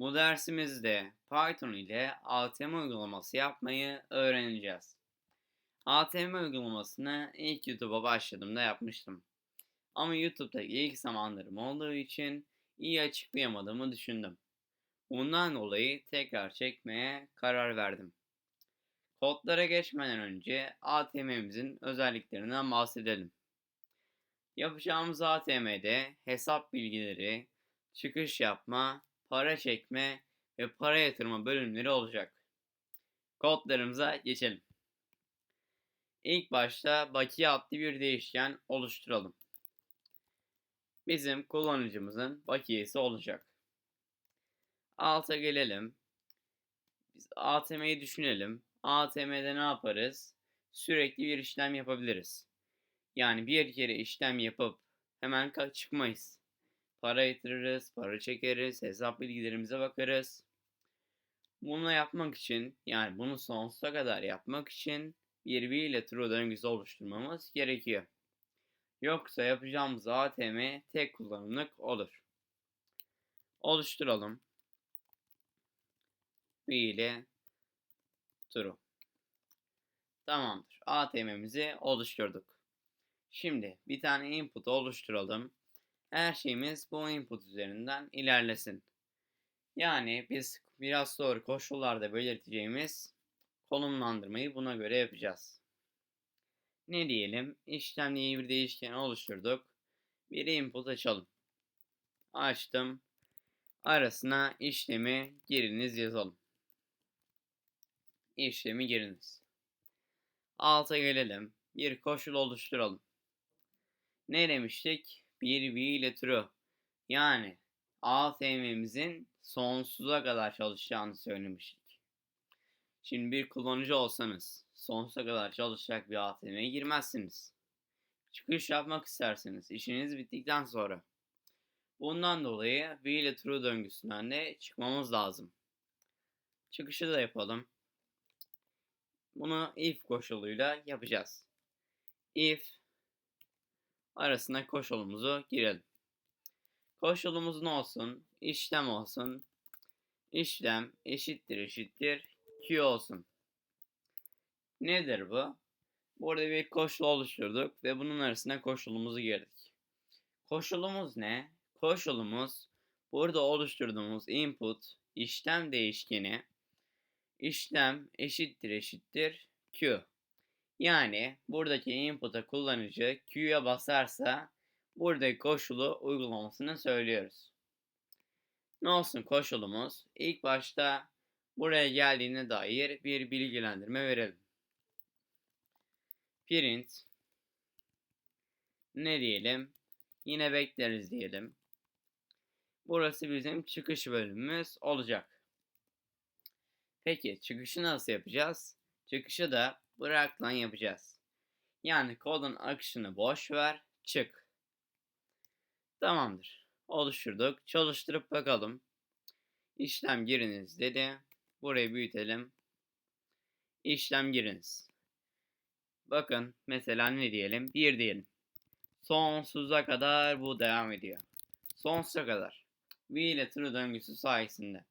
Bu dersimizde Python ile ATM uygulaması yapmayı öğreneceğiz. ATM uygulamasını ilk YouTube'a başladığımda yapmıştım. Ama YouTube'da ilk zamanlarım olduğu için iyi açıklayamadığımı düşündüm. Bundan dolayı tekrar çekmeye karar verdim. Kodlara geçmeden önce ATM'mizin özelliklerinden bahsedelim. Yapacağımız ATM'de hesap bilgileri, çıkış yapma, para çekme ve para yatırma bölümleri olacak. Kodlarımıza geçelim. İlk başta bakiye adlı bir değişken oluşturalım. Bizim kullanıcımızın bakiyesi olacak. Alta gelelim. Biz ATM'yi düşünelim. ATM'de ne yaparız? Sürekli bir işlem yapabiliriz. Yani bir kere işlem yapıp hemen çıkmayız. Para yatırırız, para çekeriz, hesap bilgilerimize bakarız. Bunu yapmak için yani bunu sonsuza kadar yapmak için bir bir ile true döngüsü oluşturmamız gerekiyor. Yoksa yapacağımız ATM tek kullanımlık olur. Oluşturalım. İle true. Tamamdır. ATM'mizi oluşturduk. Şimdi bir tane input oluşturalım. Her şeyimiz bu input üzerinden ilerlesin. Yani biz biraz sonra koşullarda belirteceğimiz konumlandırmayı buna göre yapacağız. Ne diyelim? İşlem diye bir değişken oluşturduk. Bir input açalım. Açtım. Arasına işlemi giriniz yazalım. İşlemi giriniz. Alta gelelim. Bir koşul oluşturalım. Ne demiştik? Bir ile true. Yani ATM'mizin sonsuza kadar çalışacağını söylemiştik. Şimdi bir kullanıcı olsanız sonsuza kadar çalışacak bir ATM'ye girmezsiniz. Çıkış yapmak isterseniz işiniz bittikten sonra. Bundan dolayı v ile true döngüsünden de çıkmamız lazım. Çıkışı da yapalım. Bunu if koşuluyla yapacağız. If arasına koşulumuzu girelim. Koşulumuz ne olsun? İşlem olsun. İşlem eşittir eşittir Q olsun. Nedir bu? Burada bir koşul oluşturduk ve bunun arasına koşulumuzu girdik. Koşulumuz ne? Koşulumuz burada oluşturduğumuz input işlem değişkeni işlem eşittir eşittir Q. Yani buradaki input'a kullanıcı Q'ya basarsa buradaki koşulu uygulamasını söylüyoruz. Ne olsun koşulumuz? İlk başta buraya geldiğine dair bir bilgilendirme verelim. Print ne diyelim? Yine bekleriz diyelim. Burası bizim çıkış bölümümüz olacak. Peki çıkışı nasıl yapacağız? Çıkışı da bıraklan yapacağız. Yani kodun akışını boş ver, çık. Tamamdır. Oluşturduk. Çalıştırıp bakalım. İşlem giriniz dedi. Burayı büyütelim. İşlem giriniz. Bakın mesela ne diyelim? 1 diyelim. Sonsuza kadar bu devam ediyor. Sonsuza kadar. V ile true döngüsü sayesinde.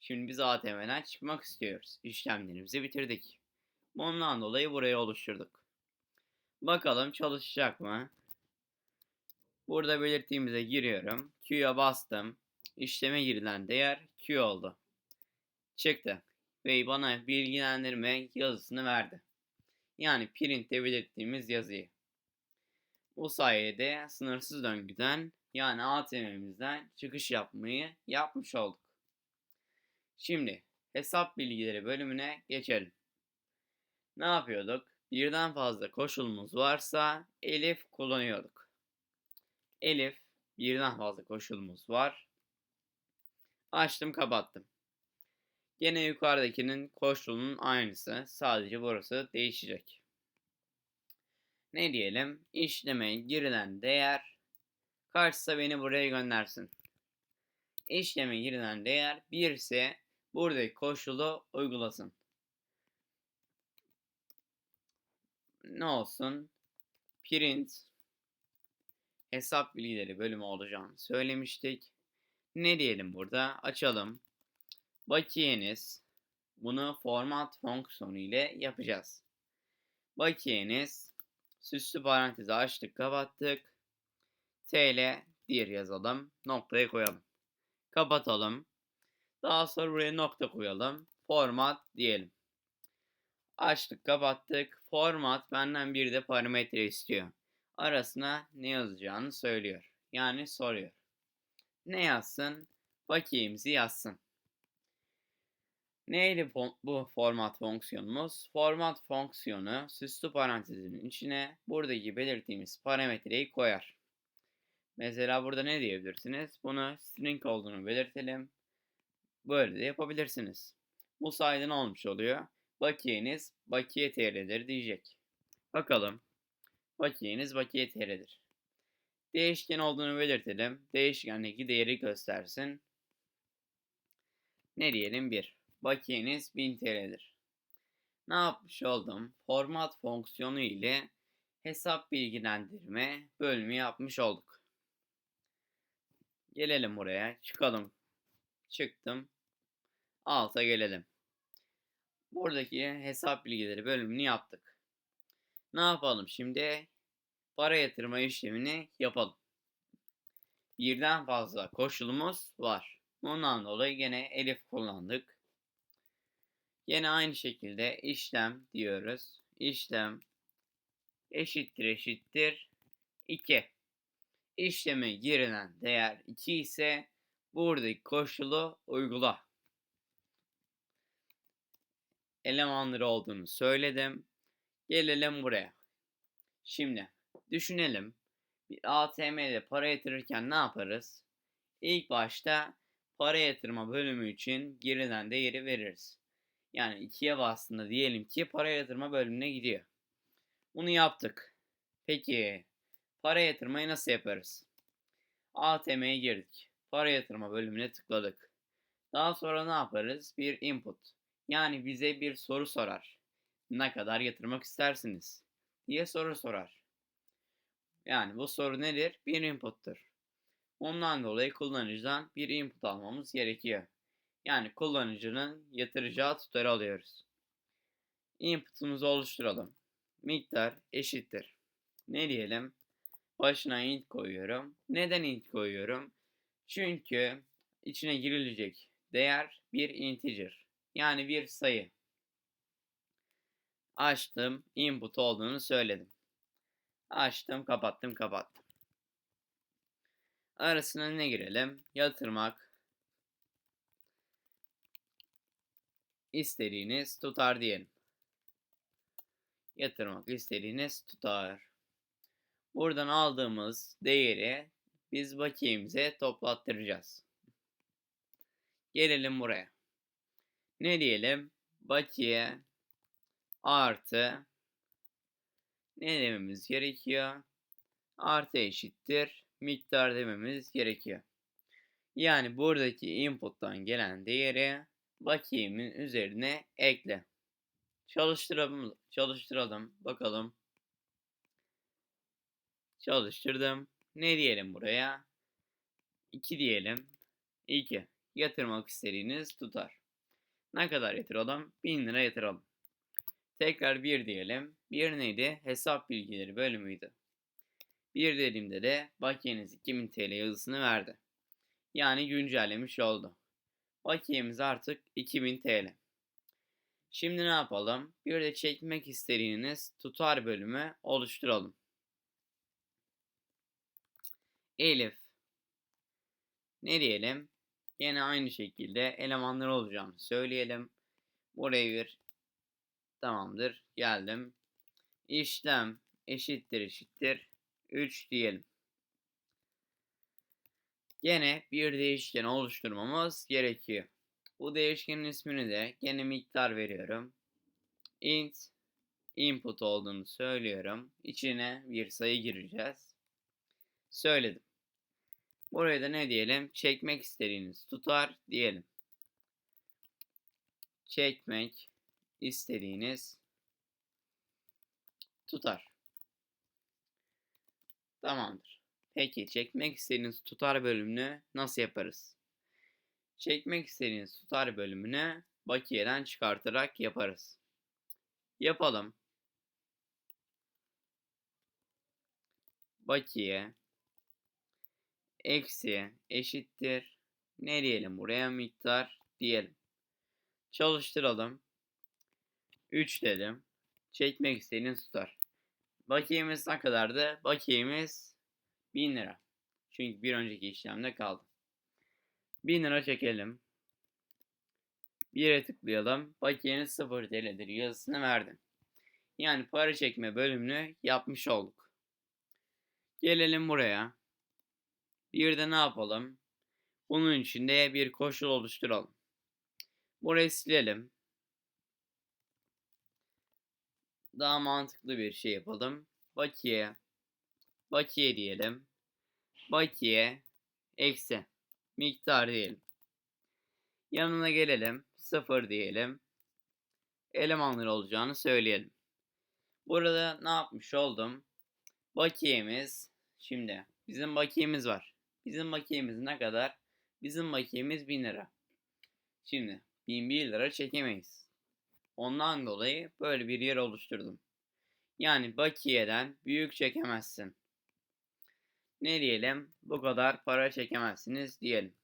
Şimdi biz ATM'den çıkmak istiyoruz. İşlemlerimizi bitirdik. Bundan dolayı burayı oluşturduk. Bakalım çalışacak mı? Burada belirttiğimize giriyorum. Q'ya bastım. İşleme girilen değer Q oldu. Çıktı. Ve bana bilgilendirme yazısını verdi. Yani print'te belirttiğimiz yazıyı. Bu sayede sınırsız döngüden yani ATM'mizden çıkış yapmayı yapmış olduk. Şimdi hesap bilgileri bölümüne geçelim. Ne yapıyorduk? Birden fazla koşulumuz varsa elif kullanıyorduk. Elif birden fazla koşulumuz var. Açtım kapattım. Gene yukarıdakinin koşulunun aynısı. Sadece burası değişecek. Ne diyelim? İşleme girilen değer kaçsa beni buraya göndersin. İşleme girilen değer 1 ise buradaki koşulu uygulasın. Ne olsun? Print hesap bilgileri bölümü olacağını söylemiştik. Ne diyelim burada? Açalım. Bakiyeniz bunu format fonksiyonu ile yapacağız. Bakiyeniz süslü parantezi açtık kapattık. TL dir yazalım. Noktayı koyalım. Kapatalım. Daha sonra buraya nokta koyalım. Format diyelim. Açtık kapattık. Format benden bir de parametre istiyor. Arasına ne yazacağını söylüyor. Yani soruyor. Ne yazsın? Bakiyemizi yazsın. Neydi bu format fonksiyonumuz? Format fonksiyonu süslü parantezinin içine buradaki belirttiğimiz parametreyi koyar. Mesela burada ne diyebilirsiniz? Bunu string olduğunu belirtelim. Böyle de yapabilirsiniz. Bu sayede ne olmuş oluyor? Bakiyeniz bakiye TL'dir diyecek. Bakalım. Bakiyeniz bakiye TL'dir. Değişken olduğunu belirtelim. Değişkendeki değeri göstersin. Ne diyelim? 1. Bakiyeniz 1000 TL'dir. Ne yapmış oldum? Format fonksiyonu ile hesap bilgilendirme bölümü yapmış olduk. Gelelim buraya. Çıkalım. Çıktım. Alta gelelim. Buradaki hesap bilgileri bölümünü yaptık. Ne yapalım şimdi? Para yatırma işlemini yapalım. Birden fazla koşulumuz var. Bundan dolayı gene elif kullandık. Yine aynı şekilde işlem diyoruz. İşlem eşittir eşittir 2. İşleme girilen değer 2 ise buradaki koşulu uygula. Elemanları olduğunu söyledim. Gelelim buraya. Şimdi düşünelim. Bir ATM'de para yatırırken ne yaparız? İlk başta para yatırma bölümü için girilen değeri veririz. Yani ikiye bastığında diyelim ki para yatırma bölümüne gidiyor. Bunu yaptık. Peki para yatırmayı nasıl yaparız? ATM'ye girdik. Para yatırma bölümüne tıkladık. Daha sonra ne yaparız? Bir input. Yani bize bir soru sorar. Ne kadar yatırmak istersiniz? diye soru sorar. Yani bu soru nedir? Bir input'tur. Ondan dolayı kullanıcıdan bir input almamız gerekiyor. Yani kullanıcının yatıracağı tutarı alıyoruz. Input'umuzu oluşturalım. Miktar eşittir. Ne diyelim? Başına int koyuyorum. Neden int koyuyorum? Çünkü içine girilecek değer bir integer. Yani bir sayı. Açtım, input olduğunu söyledim. Açtım, kapattım, kapattım. Arasına ne girelim? Yatırmak, istediğiniz tutar diyelim. Yatırmak istediğiniz tutar. Buradan aldığımız değeri biz bakiyemize toplattıracağız. Gelelim buraya. Ne diyelim? Bakiye artı ne dememiz gerekiyor? Artı eşittir miktar dememiz gerekiyor. Yani buradaki input'tan gelen değeri bakiyemin üzerine ekle. Çalıştıralım, çalıştıralım. Bakalım. Çalıştırdım. Ne diyelim buraya? 2 diyelim. 2. Yatırmak istediğiniz tutar. Ne kadar yatıralım? 1000 lira yatıralım. Tekrar 1 diyelim. 1 neydi? Hesap bilgileri bölümüydü. 1 dediğimde de bakiyeniz 2000 TL yazısını verdi. Yani güncellemiş oldu. Bakiyemiz artık 2000 TL. Şimdi ne yapalım? Bir de çekmek istediğiniz tutar bölümü oluşturalım. Elif. Ne diyelim? Yine aynı şekilde elemanlar olacağını söyleyelim. Buraya bir tamamdır. Geldim. İşlem eşittir eşittir 3 diyelim. Gene bir değişken oluşturmamız gerekiyor. Bu değişkenin ismini de gene miktar veriyorum. int input olduğunu söylüyorum. İçine bir sayı gireceğiz. Söyledim. Buraya da ne diyelim? Çekmek istediğiniz tutar diyelim. Çekmek istediğiniz tutar. Tamamdır. Peki çekmek istediğiniz tutar bölümünü nasıl yaparız? çekmek istediğiniz tutar bölümünü bakiyeden çıkartarak yaparız. Yapalım. Bakiye eksi eşittir. Ne diyelim buraya miktar diyelim. Çalıştıralım. 3 dedim. Çekmek istediğiniz tutar. Bakiyemiz ne kadardı? Bakiyemiz 1000 lira. Çünkü bir önceki işlemde kaldı. 1000 lira çekelim. 1'e tıklayalım. Bakiyenin 0 TL'dir yazısını verdim. Yani para çekme bölümünü yapmış olduk. Gelelim buraya. Bir de ne yapalım? Bunun içinde bir koşul oluşturalım. Burayı silelim. Daha mantıklı bir şey yapalım. Bakiye. Bakiye diyelim. Bakiye. Eksi. Miktar diyelim. Yanına gelelim. 0 diyelim. Elemanları olacağını söyleyelim. Burada ne yapmış oldum? Bakiyemiz. Şimdi bizim bakiyemiz var. Bizim bakiyemiz ne kadar? Bizim bakiyemiz 1000 lira. Şimdi 1001 lira çekemeyiz. Ondan dolayı böyle bir yer oluşturdum. Yani bakiyeden büyük çekemezsin. Ne diyelim? Bu kadar para çekemezsiniz diyelim.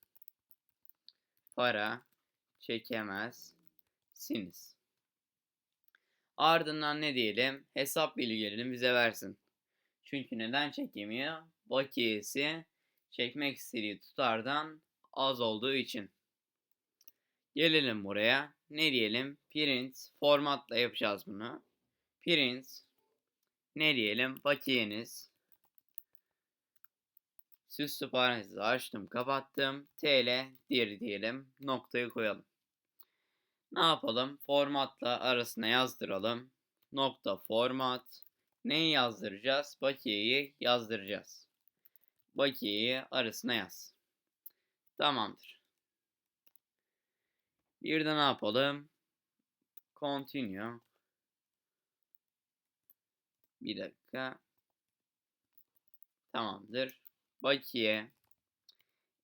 Para çekemezsiniz. Ardından ne diyelim? Hesap bilgilerini bize versin. Çünkü neden çekemiyor? Bakiyesi çekmek istediği tutardan az olduğu için. Gelelim buraya. Ne diyelim? Print formatla yapacağız bunu. Print ne diyelim? Bakiyeniz süslü parantezi açtım kapattım. TL dir diyelim. Noktayı koyalım. Ne yapalım? Formatla arasına yazdıralım. Nokta format. Neyi yazdıracağız? Bakiyeyi yazdıracağız. Bakiyeyi arasına yaz. Tamamdır. Bir de ne yapalım? Continue. Bir dakika. Tamamdır. Bakiye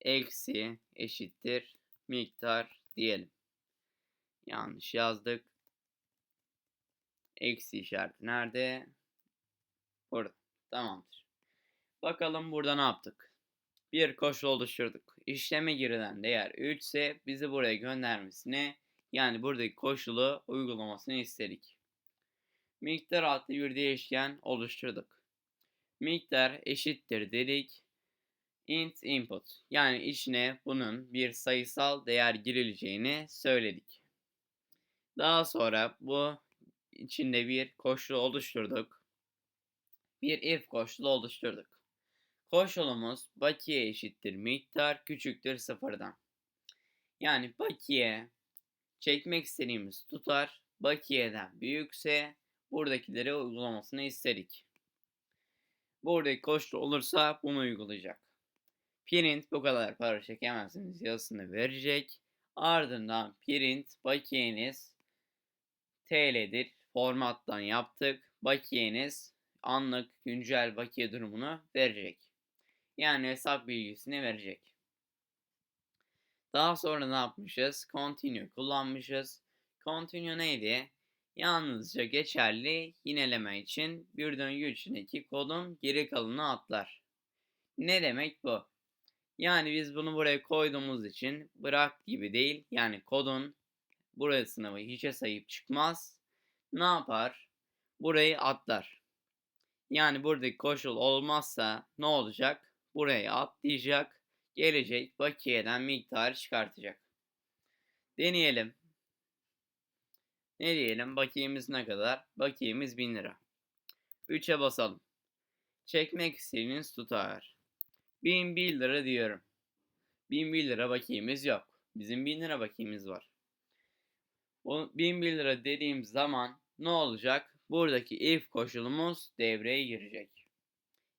eksi eşittir miktar diyelim. Yanlış yazdık. Eksi işareti nerede? Burada. Tamamdır. Bakalım burada ne yaptık? Bir koşul oluşturduk. İşleme girilen değer 3 ise bizi buraya göndermesini yani buradaki koşulu uygulamasını istedik. Miktar adlı bir değişken oluşturduk. Miktar eşittir dedik. int input yani içine bunun bir sayısal değer girileceğini söyledik. Daha sonra bu içinde bir koşul oluşturduk. Bir if koşulu oluşturduk. Koşulumuz bakiye eşittir miktar küçüktür sıfırdan. Yani bakiye çekmek istediğimiz tutar bakiyeden büyükse buradakileri uygulamasını istedik. Buradaki koşul olursa bunu uygulayacak. Print bu kadar para çekemezsiniz yazısını verecek. Ardından print bakiyeniz TL'dir. Formattan yaptık. Bakiyeniz anlık güncel bakiye durumunu verecek. Yani hesap bilgisini verecek. Daha sonra ne yapmışız? Continue kullanmışız. Continue neydi? Yalnızca geçerli yineleme için bir döngü içindeki kodun geri kalanını atlar. Ne demek bu? Yani biz bunu buraya koyduğumuz için bırak gibi değil. Yani kodun buraya sınavı hiçe sayıp çıkmaz. Ne yapar? Burayı atlar. Yani buradaki koşul olmazsa ne olacak? Buraya atlayacak. Gelecek bakiyeden miktarı çıkartacak. Deneyelim. Ne diyelim? Bakiyemiz ne kadar? Bakiyemiz 1000 lira. 3'e basalım. Çekmek istediğiniz tutar. 1001 lira diyorum. 1001 lira bakiyemiz yok. Bizim 1000 lira bakiyemiz var. O 1001 lira dediğim zaman ne olacak? Buradaki if koşulumuz devreye girecek.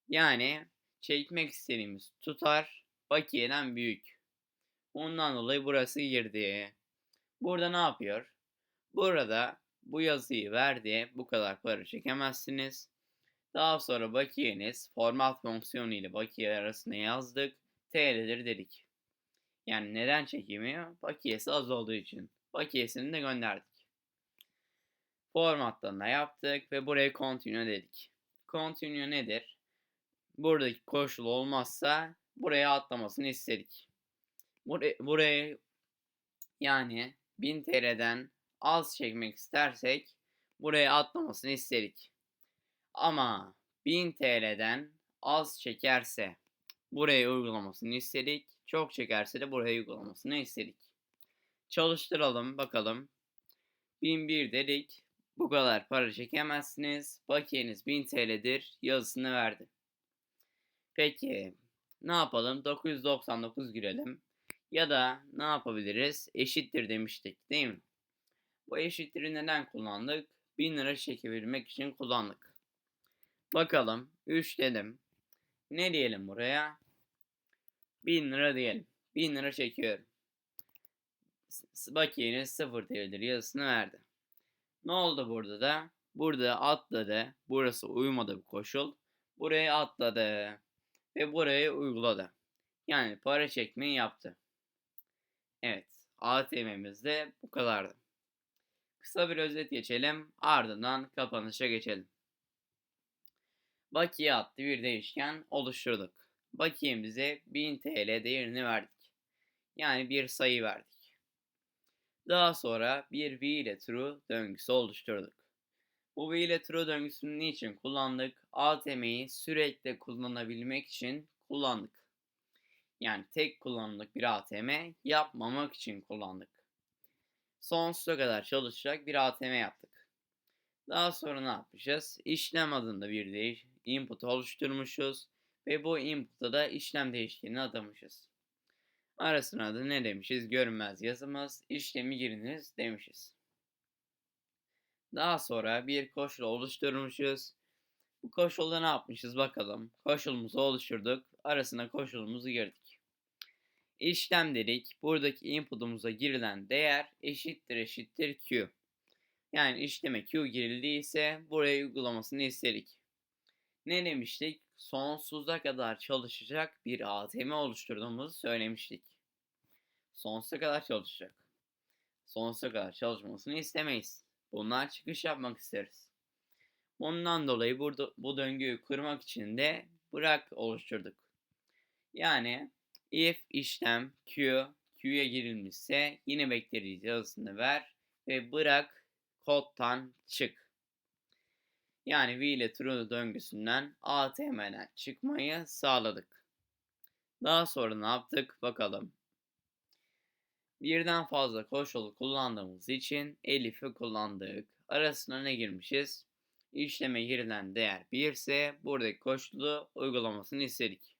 Yani çekmek istediğimiz tutar bakiyeden büyük. Ondan dolayı burası girdi. Burada ne yapıyor? Burada bu yazıyı verdi. Bu kadar para çekemezsiniz. Daha sonra bakiyeniz format fonksiyonu ile bakiye arasında yazdık. TL'dir dedik. Yani neden çekemiyor? Bakiyesi az olduğu için. Bakiyesini de gönderdik. Formattan da yaptık ve buraya continue dedik. Continue nedir? Buradaki koşul olmazsa buraya atlamasını istedik. Buraya, buraya yani 1000 TL'den az çekmek istersek buraya atlamasını istedik. Ama 1000 TL'den az çekerse buraya uygulamasını istedik. Çok çekerse de buraya uygulamasını istedik. Çalıştıralım bakalım. 1001 dedik. Bu kadar para çekemezsiniz. Bakiyeniz 1000 TL'dir yazısını verdi. Peki ne yapalım? 999 girelim. Ya da ne yapabiliriz? Eşittir demiştik değil mi? Bu eşittir'i neden kullandık? 1000 lira çekebilmek için kullandık. Bakalım 3 dedim. Ne diyelim buraya? 1000 lira diyelim. 1000 lira çekiyorum. Bakiyeniz 0 TL'dir yazısını verdi. Ne oldu burada da? Burada atladı. Burası uymadı bu koşul. Buraya atladı. Ve buraya uyguladı. Yani para çekmeyi yaptı. Evet. ATM'mizde bu kadardı. Kısa bir özet geçelim. Ardından kapanışa geçelim. Bakiye adlı bir değişken oluşturduk. Bakiyemize 1000 TL değerini verdik. Yani bir sayı verdik. Daha sonra bir while true döngüsü oluşturduk. Bu while true döngüsünü niçin kullandık? ATM'yi sürekli kullanabilmek için kullandık. Yani tek kullanımlık bir ATM yapmamak için kullandık. Sonsuza kadar çalışacak bir ATM yaptık. Daha sonra ne yapmışız? İşlem adında bir değiş input oluşturmuşuz ve bu input'a da işlem değişkenini adamışız. Arasına da ne demişiz? Görünmez yazımız, işlemi giriniz demişiz. Daha sonra bir koşul oluşturmuşuz. Bu koşulda ne yapmışız bakalım. Koşulumuzu oluşturduk. Arasına koşulumuzu girdik. İşlem dedik. Buradaki input'umuza girilen değer eşittir eşittir Q. Yani işleme Q girildiyse buraya uygulamasını istedik. Ne demiştik? Sonsuza kadar çalışacak bir ATM oluşturduğumuzu söylemiştik. Sonsuza kadar çalışacak. Sonsuza kadar çalışmasını istemeyiz. Bunlar çıkış yapmak isteriz. Bundan dolayı burada bu döngüyü kırmak için de bırak oluşturduk. Yani if işlem Q Q'ya girilmişse yine bekleriz yazısını ver ve bırak kodtan çık. Yani V ile true döngüsünden ATM'den çıkmayı sağladık. Daha sonra ne yaptık bakalım. Birden fazla koşulu kullandığımız için Elif'i kullandık. Arasına ne girmişiz? İşleme girilen değer 1 ise buradaki koşulu uygulamasını istedik.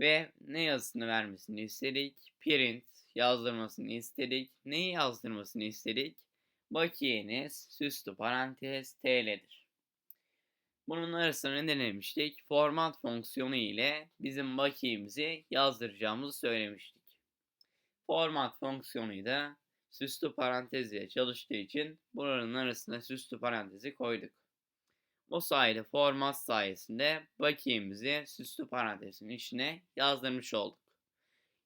Ve ne yazısını vermesini istedik? Print yazdırmasını istedik. Neyi yazdırmasını istedik? Bakiyeniz süslü parantez TL'dir. Bunun arasına ne denemiştik? Format fonksiyonu ile bizim bakiyemizi yazdıracağımızı söylemiştik. Format fonksiyonu da süslü parantez ile çalıştığı için buranın arasına süslü parantezi koyduk. Bu sayede format sayesinde bakiyemizi süslü parantezin içine yazdırmış olduk.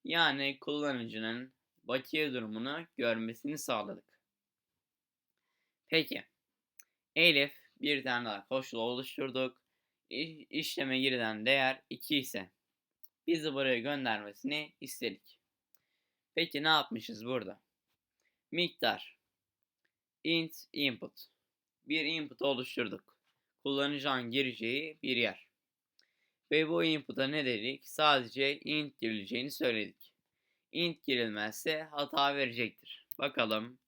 Yani kullanıcının bakiye durumunu görmesini sağladık. Peki. Elif bir tane daha koşul oluşturduk. İşleme girilen değer 2 ise bizi buraya göndermesini istedik. Peki ne yapmışız burada? Miktar. int input. Bir input oluşturduk. Kullanıcının gireceği bir yer. Ve bu input'a ne dedik? Sadece int girileceğini söyledik. int girilmezse hata verecektir. Bakalım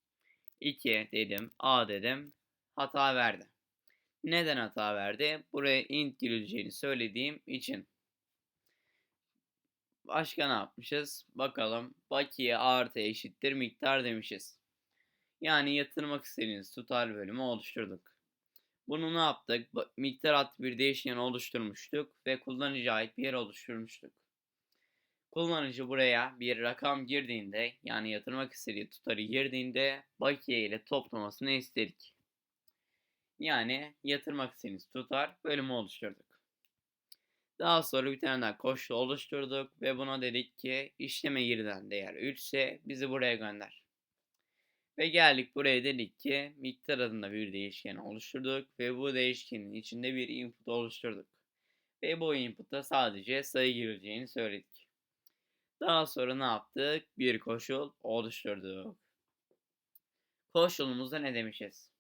2 dedim, A dedim. Hata verdi. Neden hata verdi? Buraya int girileceğini söylediğim için. Başka ne yapmışız? Bakalım. Bakiye artı eşittir miktar demişiz. Yani yatırmak istediğiniz tutar bölümü oluşturduk. Bunu ne yaptık? Miktar adlı bir değişken oluşturmuştuk ve kullanıcı ait bir yer oluşturmuştuk. Kullanıcı buraya bir rakam girdiğinde yani yatırmak istediği tutarı girdiğinde bakiye ile toplamasını istedik. Yani yatırmak istediğiniz tutar bölümü oluşturduk. Daha sonra bir tane daha koşul oluşturduk ve buna dedik ki işleme girilen değer 3 ise bizi buraya gönder. Ve geldik buraya dedik ki miktar adında bir değişken oluşturduk ve bu değişkenin içinde bir input oluşturduk. Ve bu input'a sadece sayı gireceğini söyledik. Daha sonra ne yaptık? Bir koşul oluşturduk. Koşulumuzda ne demişiz?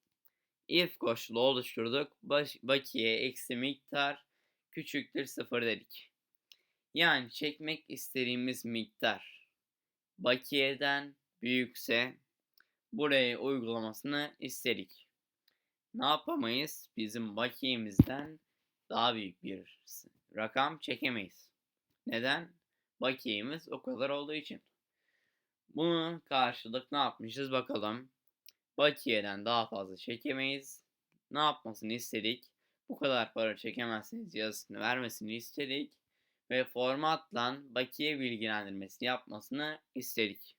If koşulu oluşturduk. Baş, bakiye eksi miktar küçüktür sıfır dedik. Yani çekmek istediğimiz miktar bakiyeden büyükse buraya uygulamasını istedik. Ne yapamayız? Bizim bakiyemizden daha büyük bir rakam çekemeyiz. Neden? Bakiyemiz o kadar olduğu için. Bunu karşılık ne yapmışız bakalım. Bakiyeden daha fazla çekemeyiz. Ne yapmasını istedik? Bu kadar para çekemezsiniz yazısını vermesini istedik. Ve formatla bakiye bilgilendirmesi yapmasını istedik.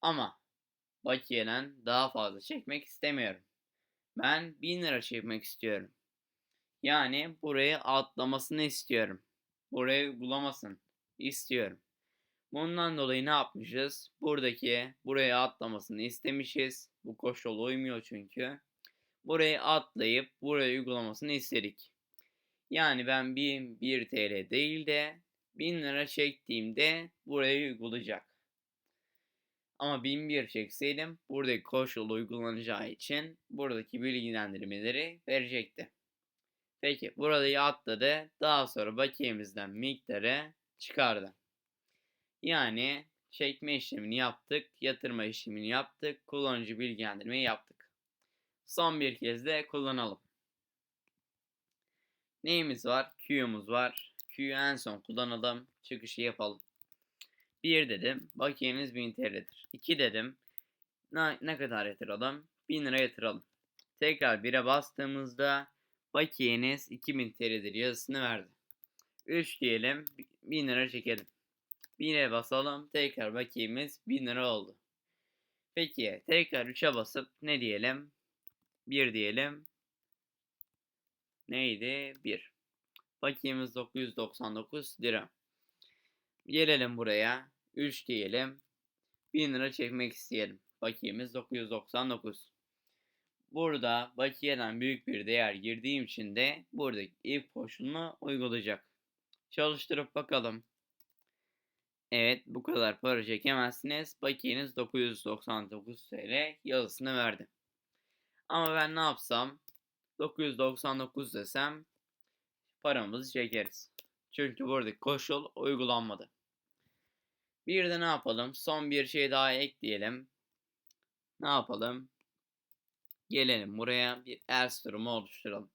Ama bakiyeden daha fazla çekmek istemiyorum. Ben 1000 lira çekmek istiyorum. Yani burayı atlamasını istiyorum. Burayı bulamasın istiyorum. Bundan dolayı ne yapmışız? Buradaki buraya atlamasını istemişiz. Bu koşul uymuyor çünkü. Burayı atlayıp buraya uygulamasını istedik. Yani ben 1000 1 TL değil de 1000 lira çektiğimde burayı uygulayacak. Ama 1001 çekseydim buradaki koşul uygulanacağı için buradaki bilgilendirmeleri verecekti. Peki burayı atladı. Daha sonra bakiyemizden miktarı çıkardı. Yani çekme işlemini yaptık, yatırma işlemini yaptık, kullanıcı bilgilendirmeyi yaptık. Son bir kez de kullanalım. Neyimiz var? Q'muz var. Q'yu en son kullanalım. Çıkışı yapalım. 1 dedim. Bakiyeniz 1000 TL'dir. 2 dedim. Ne, ne kadar yatıralım? 1000 lira yatıralım. Tekrar 1'e bastığımızda bakiyeniz 2000 TL'dir yazısını verdi. 3 diyelim. 1000 lira çekelim. 1000'e basalım. Tekrar bakiyemiz 1000 lira oldu. Peki tekrar 3'e basıp ne diyelim? 1 diyelim. Neydi? 1. Bakiyemiz 999 lira. Gelelim buraya. 3 diyelim. 1000 lira çekmek isteyelim. Bakiyemiz 999. Burada bakiyeden büyük bir değer girdiğim için de buradaki if koşulunu uygulayacak. Çalıştırıp bakalım. Evet bu kadar para çekemezsiniz. Bakiyeniz 999 TL yazısını verdi. Ama ben ne yapsam 999 desem paramızı çekeriz. Çünkü buradaki koşul uygulanmadı. Bir de ne yapalım? Son bir şey daha ekleyelim. Ne yapalım? Gelelim buraya bir else durumu oluşturalım.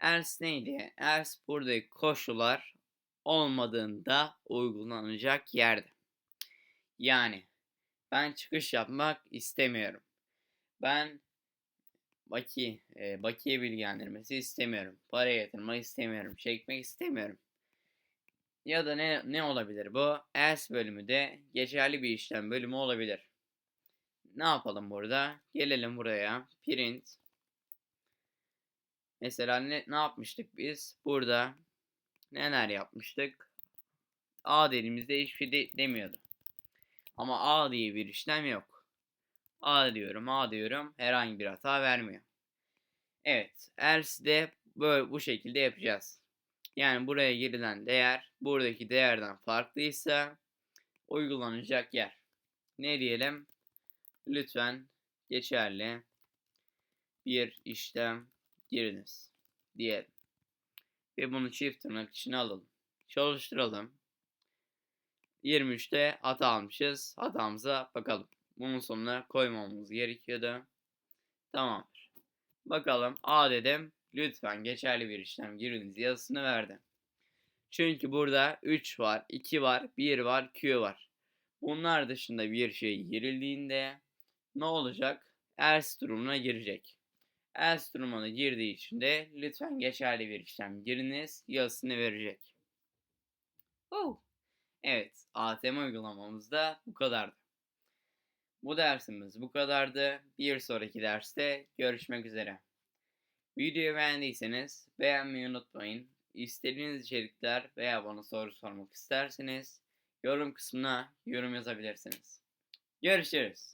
Else neydi? Else buradaki koşullar olmadığında uygulanacak yerde. Yani ben çıkış yapmak istemiyorum. Ben baki, e, bakiye bilgilendirmesi istemiyorum. Para yatırmak istemiyorum. Çekmek istemiyorum. Ya da ne, ne olabilir bu? Else bölümü de geçerli bir işlem bölümü olabilir. Ne yapalım burada? Gelelim buraya. Print. Mesela ne, ne yapmıştık biz? Burada neler yapmıştık? A dediğimizde hiçbir şey de, demiyordu. Ama A diye bir işlem yok. A diyorum, A diyorum. Herhangi bir hata vermiyor. Evet. Else de böyle bu şekilde yapacağız. Yani buraya girilen değer buradaki değerden farklıysa uygulanacak yer. Ne diyelim? Lütfen geçerli bir işlem giriniz diyelim. Ve bunu çift tırnak içine alalım. Çalıştıralım. 23'te hata almışız. Hatamıza bakalım. Bunun sonuna koymamız gerekiyordu. Tamamdır. Bakalım A dedim. Lütfen geçerli bir işlem giriniz yazısını verdi. Çünkü burada 3 var, 2 var, 1 var, Q var. Bunlar dışında bir şey girildiğinde ne olacak? Else durumuna girecek. Else durumuna girdiği için de lütfen geçerli bir işlem giriniz yazısını verecek. Oh. Evet, ATM uygulamamız da bu kadardı. Bu dersimiz bu kadardı. Bir sonraki derste görüşmek üzere. Videoyu beğendiyseniz beğenmeyi unutmayın. istediğiniz içerikler veya bana soru sormak isterseniz yorum kısmına yorum yazabilirsiniz. Görüşürüz.